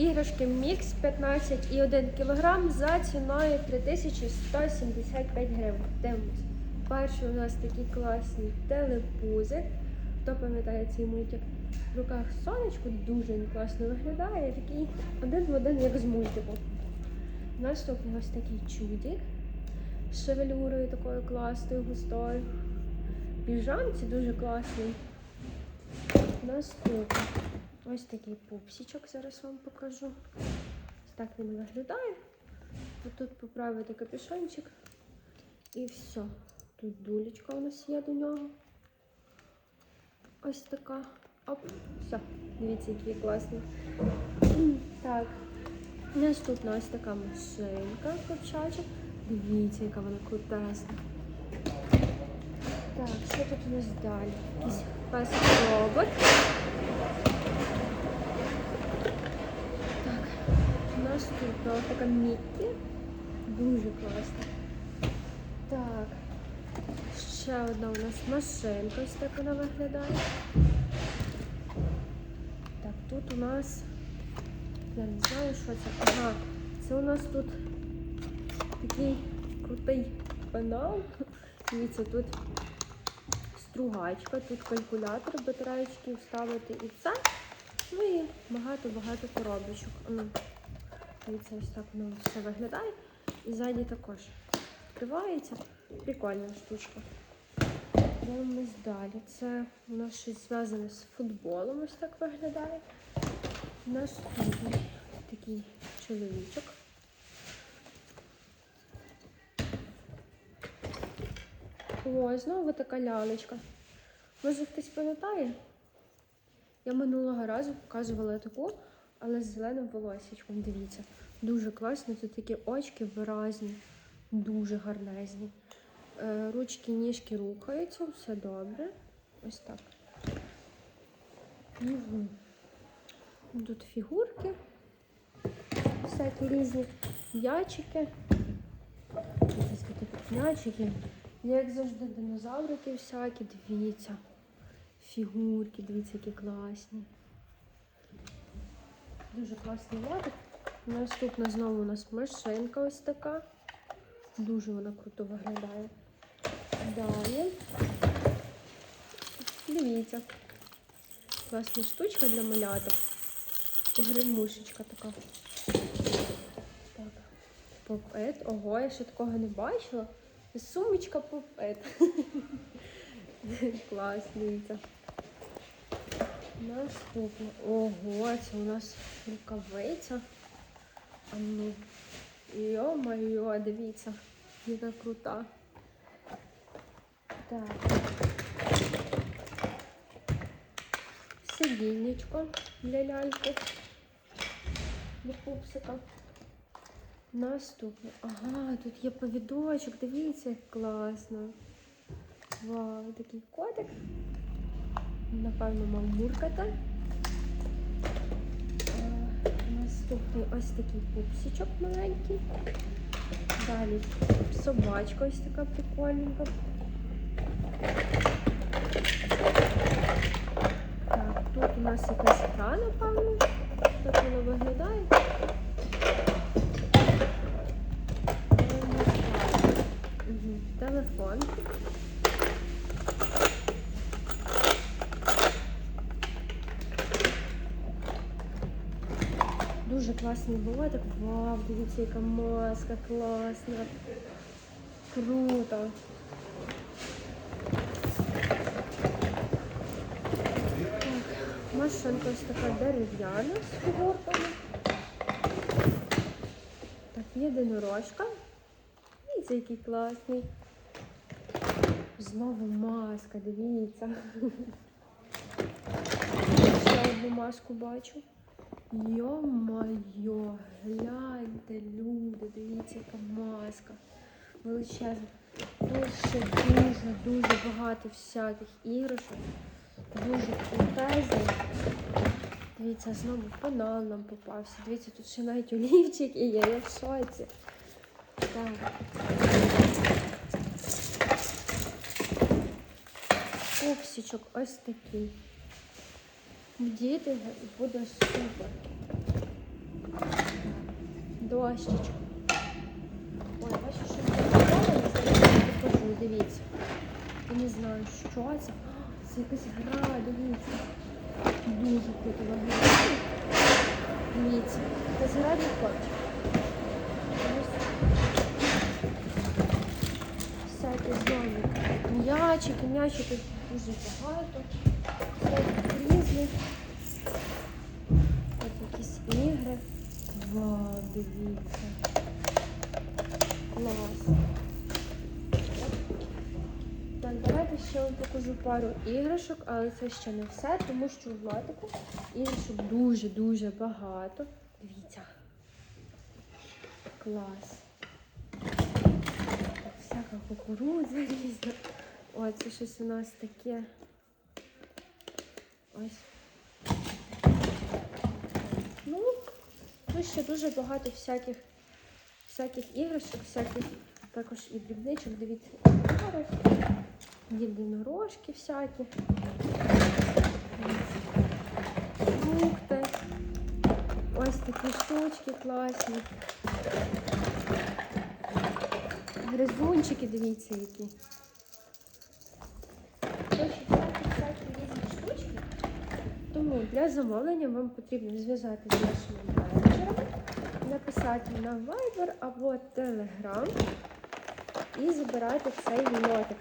Іграшки мікс 15 і 1 кг за ціною 3175 гривень. Дивимось. Перший у нас такий класний телепузик. Хто пам'ятає цей мультик? В руках сонечко дуже класно виглядає. Такий один в один, як з мультику. Наступний ось такий чудик з шевелюрою такою класною, густою. Піжамці дуже класний. Наступний ось такий пупсичок, зараз вам покажу. Ось так він виглядає. Тут поправити капюшончик. І все. Тут дулечка у нас є до нього. Ось така. Оп, все. Дивіться, який класний. Так. Наступна ось така машинка ковчача. Дивіться, яка вона крутесна. Так, що тут у нас далі? Якийсь песик робот. Так, ось така Міккі. Дуже класна. Так. Ще одна у нас машинка, ось так вона виглядає. Так, тут у нас. Я не знаю, що це. Ага, це у нас тут такий крутий пенал. Дивіться, тут стругачка, тут калькулятор, батареєчки вставити і це. Ну і багато-багато коробочок. Дивіться, ось так воно все виглядає. І ззаді також відкривається. Прикольна штучка. Дивимось далі. Це у нас щось зв'язане з футболом, ось так виглядає. Наступний такий чоловічок. О, знову така лялечка. Може хтось пам'ятає? Я минулого разу показувала таку, але з зеленим волосічком. Дивіться, дуже класно. Тут такі очки виразні, дуже гарнезні. Е, Ручки, ніжки рухаються, все добре. Ось так. Тут фігурки, всякі різні м'ячики. Якісь такі м'ячики. Як завжди, динозаврики всякі, дивіться. Фігурки, дивіться, які класні. Дуже класний лотик. Наступна знову у нас машинка ось така. Дуже вона круто виглядає. Далі. Дивіться. Класна штучка для маляток. Погремушечка така. Так. Поп-ет. Ого, я ще такого не бачила. Сумочка поп-ет. Клас, дивіться. Наступне. Ого, це у нас рукавиця. А ну. Йо-моє, дивіться, яка крута. Так. Сидіннячко для ляльки. Для пупсика. Наступне. Ага, тут є повідочок, дивіться, як класно. Вау, такий котик. Напевно, мав мурката. Е, Наступний ось такий пупсичок маленький. Далі собачка ось така прикольненька. Так, тут у нас якась гра, напевно. Так воно виглядає. Угу. Телефон. Дуже класний болотик. Вау, дивіться, яка маска класна. Круто. Так, машинка ось така дерев'яна з фігурками. Так, єдинорожка. Дивіться, який класний. Знову маска, дивіться. Ще одну маску бачу. Йо-майо, гляньте, люди, дивіться, яка маска. Величезна. Тут ще дуже-дуже багато всяких іграшок. Дуже крутезний. Дивіться, знову пенал нам попався. Дивіться, тут ще навіть олівчик і є, я в шоці. Так. Пупсичок ось такий. Діти буде супер. дощечку. Ой, бачу, що покажу, дивіться. Я не знаю, що це. Це якась гра, дивіться. Дуже круто виглядає. Дивіться, якась гра для хлопчиків. Всякі зони. М'ячики, м'ячики дуже багато. Всяких різних. От якісь ігри. Вау, дивіться. Клас. Так, давайте ще вам покажу пару іграшок, але це ще не все, тому що у Владику іграшок дуже-дуже багато. Дивіться. Клас. Так, всяка кукурудза різна. О, це щось у нас таке. Ось. Ну, тут ще дуже багато всяких, всяких іграшок, всяких також і дрібничок, дивіться, єдинорожки всякі. Фрукти. Ось такі штучки класні. Гризунчики, дивіться, які. Тому для замовлення вам потрібно зв'язати з нашими написати на Viber або Telegram і забирати цей лотик.